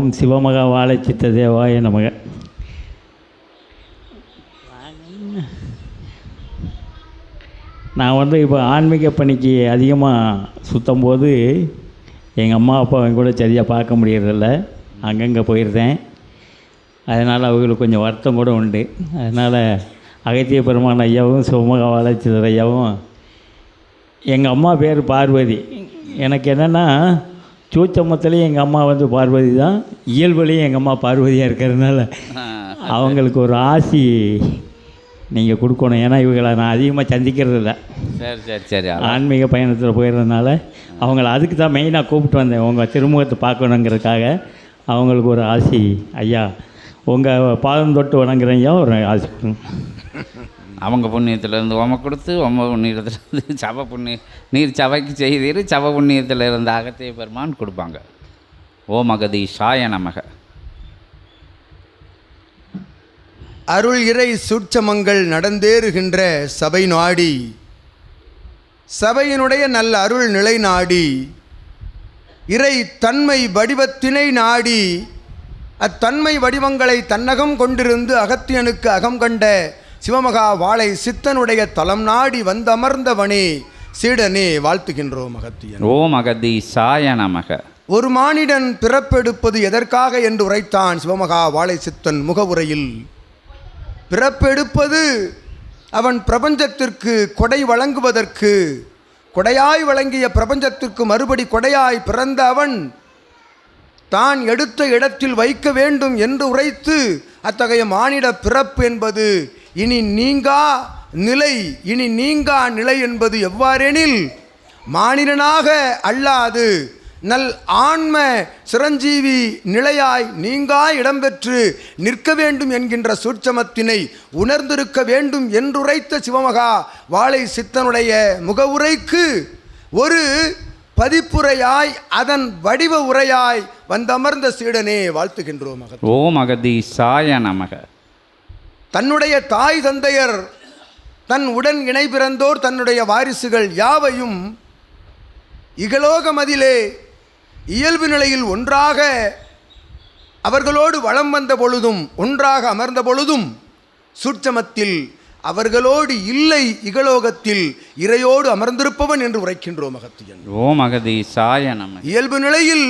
ஓம் சிவமகா வாழைச்சித்த தேவாய நமக. நான் வந்து இப்போ ஆன்மீக பணிக்கு அதிகமாக சுற்றும் போது எங்கள் அம்மா அப்பா கூட சரியாக பார்க்க முடியறதில்ல. அங்கங்கே போயிருந்தேன். அதனால் அவங்களுக்கு கொஞ்சம் வருத்தம் கூட உண்டு. அதனால் அகத்திய பெருமான் ஐயாவும் சிவமகா வாழைச்சித்தர் ஐயாவும் எங்கள் அம்மா பேர் பார்வதி. எனக்கு என்னென்னா சூச்சமத்துலேயும் எங்கள் அம்மா வந்து பார்வதி தான் இயல்புலேயும் எங்கள் அம்மா பார்வதியாக இருக்கிறதுனால அவங்களுக்கு ஒரு ஆசி நீங்கள் கொடுக்கணும். ஏன்னா இவங்களை நான் அதிகமாக சந்திக்கிறது இல்லை சரி சரி. சரி ஆன்மீக பயணத்தில் போயிடுறதுனால அவங்கள அதுக்கு தான் மெயினாக கூப்பிட்டு வந்தேன். உங்கள் திருமுகத்தை பார்க்கணுங்கிறதுக்காக அவங்களுக்கு ஒரு ஆசி. ஐயா உங்கள் பாதம் தொட்டு வணங்குறேன் ஐயா ஒரு ஆசி. அவங்க புண்ணியத்திலேருந்து உம கொடுத்து உம புண்ணியத்திலேருந்து சப புண்ணிய நீர் சபைக்கு செய்தீர் சப புண்ணியத்தில் இருந்த அகத்திய பெருமான் கொடுப்பாங்க. ஓ மகதி நமக. அருள் இறை சூட்சமங்கள் நடந்தேறுகின்ற சபை நாடி சபையினுடைய நல்ல அருள் நிலை நாடி இறை தன்மை வடிவத்தினை நாடி அத்தன்மை வடிவங்களை தன்னகம் கொண்டிருந்து அகத்தியனுக்கு அகம் கண்ட சிவமகா வாழை சித்தனுடைய தலம் நாடி வந்தமர்ந்தவனே சீடனே வாழ்த்துகின்றோம் அகத்தியன் ஓ மகதி ஷாய நமக. ஒரு மானிடன் பிறப்பெடுப்பது எதற்காக என்று உரைத்தான் சிவமகா வாழை சித்தன் முகவுரையில். பிறப்பெடுப்பது அவன் பிரபஞ்சத்திற்கு கொடை வழங்குவதற்கு கொடையாய் வழங்கிய பிரபஞ்சத்திற்கு மறுபடி கொடையாய் பிறந்த அவன் தான் எடுத்த இடத்தில் வைக்க வேண்டும் என்று உரைத்து அத்தகைய மானிட பிறப்பு என்பது இனி நீங்கா நிலை இனி நீங்கா நிலை என்பது எவ்வாறெனில் மானிடனாக அல்லாது நல் ஆன்ம சிரஞ்சீவி நிலையாய் நீங்கா இடம்பெற்று நிற்க வேண்டும் என்கின்ற சூட்சமத்தினை உணர்ந்திருக்க வேண்டும் என்றுரைத்த சிவமகா வாழை சித்தனுடைய முகவுரைக்கு ஒரு பதிப்புரையாய் அதன் வடிவ உரையாய் வந்தமர்ந்த சீடனே வாழ்த்துகின்றோம் மகத் ஓ மகதி சாய நமக. தன்னுடைய தாய் தந்தையர் தன் உடன் இணை பிறந்தோர் தன்னுடைய வாரிசுகள் யாவையும் இகலோகமதிலே இயல்பு நிலையில் ஒன்றாக அவர்களோடு வலம் வந்த பொழுதும் ஒன்றாக அமர்ந்த பொழுதும் சூட்சமத்தில் அவர்களோடு இல்லை இகலோகத்தில் இறையோடு அமர்ந்திருப்பவன் என்று உரைக்கின்றோம் அகத்தியன் ஓ மகதி நமக இயல்பு நிலையில்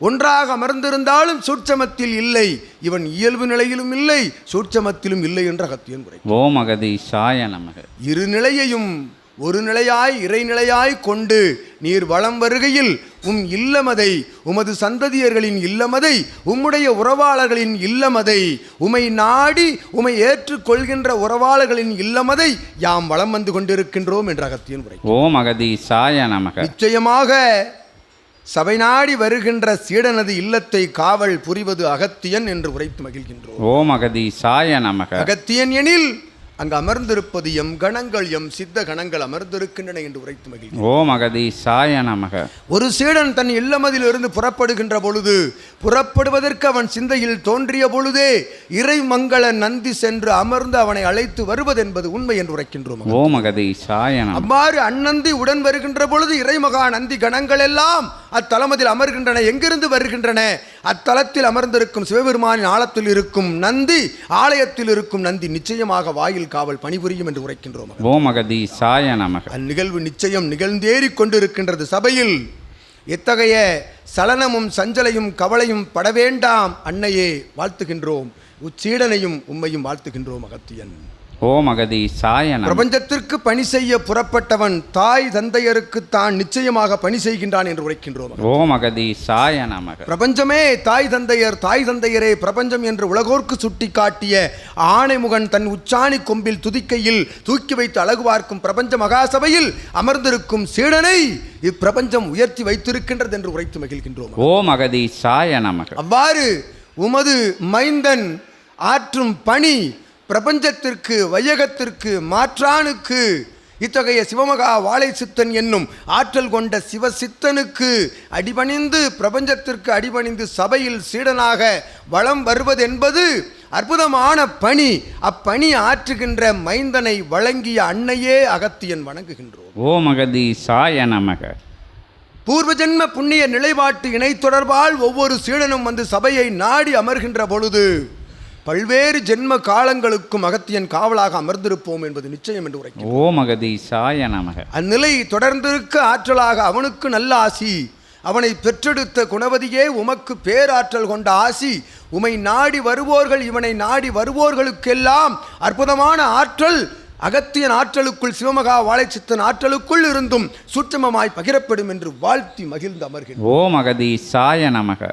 ஒன்றாக அமர்ந்திருந்தாலும் சூட்சமத்தில் இல்லை. இவன் இயல்பு நிலையிலும் இல்லை சூட்சமத்திலும் இல்லை என்ற அகத்தியன் உரை ஓ மகதி ஷாய நமக. இரு நிலையையும் ஒரு நிலையாய் இறைநிலையாய் கொண்டு நீர் வலம் வருகையில் உம் இல்லமதை உமது சந்ததியர்களின் இல்லமதை உம்முடைய உறவாளர்களின் இல்லமதை உமை நாடி உமை ஏற்றுக்கொள்கின்ற உறவாளர்களின் இல்லமதை யாம் வலம் வந்து கொண்டிருக்கின்றோம் என்ற அகத்தியன் உரை ஓ மகதி ஷாய நமக. நிச்சயமாக சபை நாடி வருகின்ற சீடனது இல்லத்தை காவல் புரிவது அகத்தியன் என்று உரைத்து மகிழ்கின்றோம். ஓ மகதி ஷாய நமக. அகத்தியன் எனில் அங்கு அமர்ந்திருப்பது எம் கணங்கள் எம் சித்த கணங்கள் அமர்ந்திருக்கின்றன என்று உரைத்து மகிழ்கிறோம் ஓ மகதி ஷாய நமக. ஒரு சீடன் தன் இல்லமதிலிருந்து புறப்படுகின்ற பொழுது புறப்படுவதற்கு அவன் சிந்தையில் தோன்றிய பொழுதே இறைமங்கள நந்தி சென்று அமர்ந்து அவனை அழைத்து வருவதென்பது உண்மை என்று உரைக்கின்றோம். ஓ மகதி ஷாய நமக. அவ்வாறு அந்நந்தி உடன் வருகின்ற பொழுது இறைமகா நந்தி கணங்கள் எல்லாம் அத்தலமதில் அமர்கின்றன எங்கிருந்து வருகின்றன? அத்தலத்தில் அமர்ந்திருக்கும் சிவபெருமானின் ஆழத்தில் இருக்கும் நந்தி ஆலயத்தில் இருக்கும் நந்தி நிச்சயமாக வாயில் காவல் பணிபுரியும் என்று உரைக்கின்றோம். நமக. அந்நிகழ்வு நிச்சயம் நிகழ்ந்தேறிக் கொண்டிருக்கின்றது சபையில். எத்தகைய சலனமும் சஞ்சலையும் கவலையும் பட வேண்டாம் அன்னையே வாழ்த்துகின்றோம். உச்சீடனையும் உம்மையும் வாழ்த்துகின்றோம் அகத்தியன் ஓ மகதி ஷாய நமக பிரபஞ்சத்திற்கு பணி செய்ய புறப்பட்டவன் தாய் தந்தையருக்கு தான் நிச்சயமாக பணி செய்கின்றான் என்று உரைக்கின்றோம். ஓ மகதி ஷாய நமக பிரபஞ்சமே தாய் தந்தையர் தாய் தந்தையரே பிரபஞ்சம் என்று உலகோர்க்கு சுட்டிக்காட்டிய ஆணைமுகன் தன் உச்சாணி கொம்பில் துதிக்கையில் தூக்கி வைத்து அழகு பார்க்கும் பிரபஞ்ச மகாசபையில் அமர்ந்திருக்கும் சீடனை இப்பிரபஞ்சம் உயர்த்தி வைத்திருக்கின்றது என்று உரைத்து மகிழ்கின்றோம். ஓ மகதி ஷாய நமக அவ்வாறு உமது மைந்தன் ஆற்றும் பணி பிரபஞ்சத்திற்கு வையகத்திற்கு மாற்றானுக்கு இத்தகைய சிவமகா வாழை சித்தன் என்னும் ஆற்றல் கொண்ட சிவசித்தனுக்கு அடிபணிந்து பிரபஞ்சத்திற்கு அடிபணிந்து சபையில் சீடனாக வலம் வருவதென்பது அற்புதமான பணி. அப்பணி ஆற்றுகின்ற மைந்தனை வழங்கிய அன்னையே அகத்தியன் வணங்குகின்றோம். ஓ மகதி ஷாய நமக. பூர்வ ஜென்ம புண்ணிய நிலைப்பாட்டு இணை தொடர்பால் ஒவ்வொரு சீடனும் வந்து சபையை நாடி அமர்கின்ற பொழுது பல்வேறு ஜென்ம காலங்களுக்கும் அகத்தியன் காவலாக அமர்ந்திருப்போம் என்பது நிச்சயம் என்று உரைக்கும் ஓம் அகதீஷாய நமக. அந்நிலை தொடர்ந்திருக்க ஆற்றலாக அவனுக்கு நல்ல ஆசி. அவனை பெற்றெடுத்த குணவதியே உமக்கு பேராற்றல் கொண்ட ஆசி. உமை நாடி வருவோர்கள் இவனை நாடி வருவோர்களுக்கெல்லாம் அற்புதமான ஆற்றல். அகத்தியன் ஆற்றலுக்குள் சிவமகா வாழைச்சித்தன் ஆற்றலுக்குள் இருந்தும் சூட்சமமாய் பகிரப்படும் என்று வாழ்த்தி மகிழ்ந்து அமர்கின்றோம் ஓம் அகதீஷாய நமக.